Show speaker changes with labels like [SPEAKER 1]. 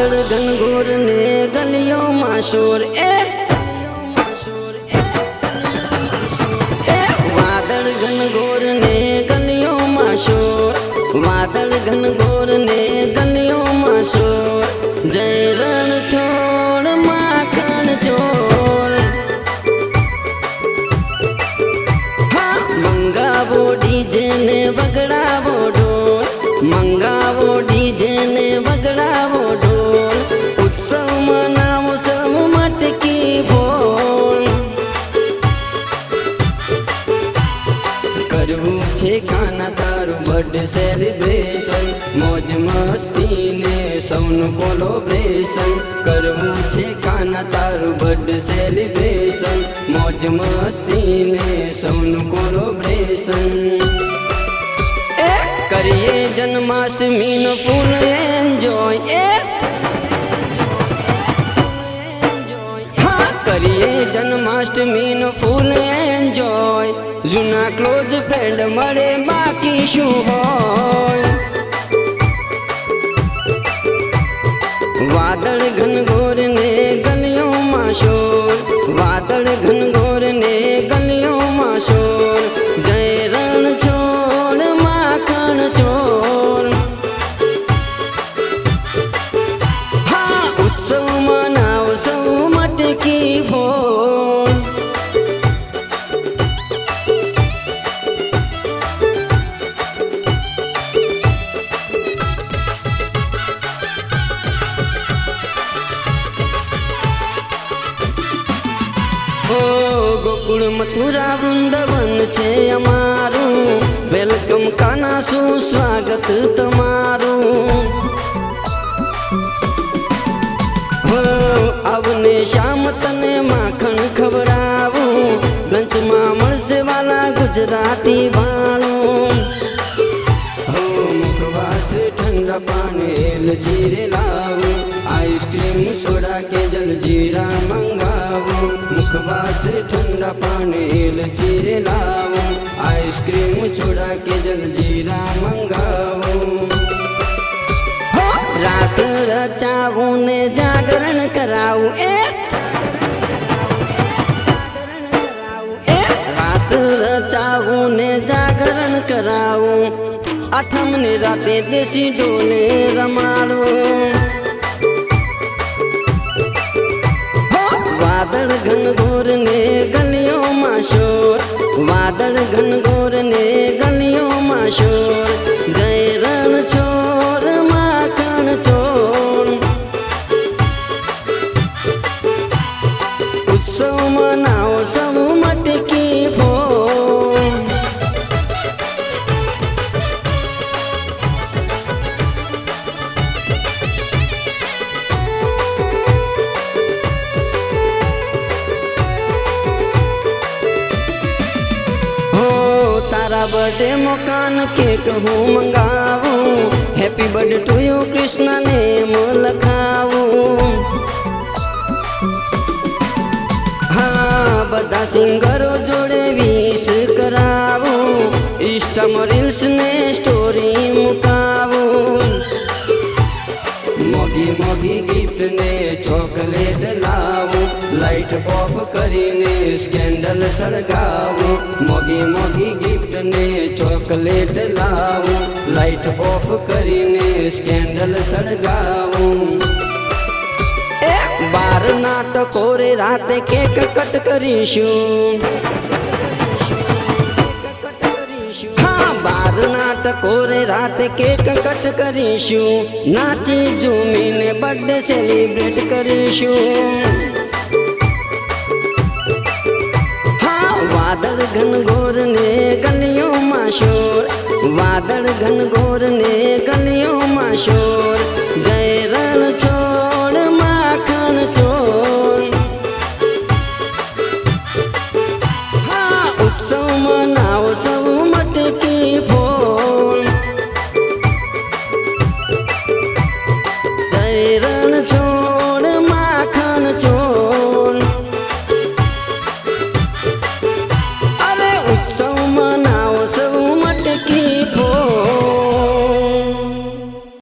[SPEAKER 1] વાદળ ઘનઘોર ને ગલિયો માશોર એ, વાદળ ઘનઘોર ને ગલિયો શોર. વાદળ ઘનઘોર ને ગલીઓમાં શોર. જય રણ છોડ, માખણ ચોર. મંગાવો ડીજે ને વગડાવો ઢોલ કરવું છે ખાના તારું બર્થડે સેલિબ્રેશન મોજ મસ્તી ને સૌનું કોલોબ્રેશન કરવું છે ખાના તારું બર્થડે સેલિબ્રેશન મોજ મસ્તી ને સૌનું કોલોબ્રેશન કરીએ જન્માષ્ટમીનો ફૂલ એન્જોય કરીએ જન્માષ્ટમીનો ફૂલ એન્જોય ક્લોઝ મળે બાકી શું હોય? ગોકુળ મથુરા વૃંદાવન છે અમારું. વેલકમ કાના શું સ્વાગત તમારું. આવને શામ તને માખણ ખવડાવું. લંચમાં મળશે વાલા ગુજરાતી ભાણું મુખવાસ ઠંડા પાણી એલ જીરે લાવું. આઈસ્ક્રીમ, સોડા કે જલ પાણી એલ જીરે લાવું આઈસ્ક્રીમ સોડા કે જલ જીરા મંગાવું હો! રાસ રચાવું ને જાગરણ કરાવું એ એ રાસ રચાવું ને જાગરણ કરાવું આઠમ ને રાતે દેશી ડોલે રમાડવું હો! વાદળ ઘનઘોર ને ગલીઓમાં શોર વાદળ ઘનઘોર ને ગલીઓમાં શોર. તારા બર્થડે મકાન કેક હું મંગાવું happy birthday to you Krishna ને લખાવું હા બધા સિંગરો જોડે વિશ કરાવું ઇન્સ્ટામાં રીલ્સ લાઈટ ઓફ કરીને સ્કેન્ડલ સળગાવું મોગી મોગી ગિફ્ટ ને ચોકલેટ લાવું લાઈટ ઓફ કરીને સ્કેન્ડલ સળગાવું એ બાર નાટકો રે રાતે કેક કટ કરીશું હા બાર નાટકો રે રાતે કેક કટ કરીશું નાચી ઝૂમીને બર્થડે સેલિબ્રેટ કરીશું વાદળ ઘનઘોર ને ગલીઓમાં શોર. જય રણ છોડ માખણ ચોર. ઉત્સવ મનાવો સૌ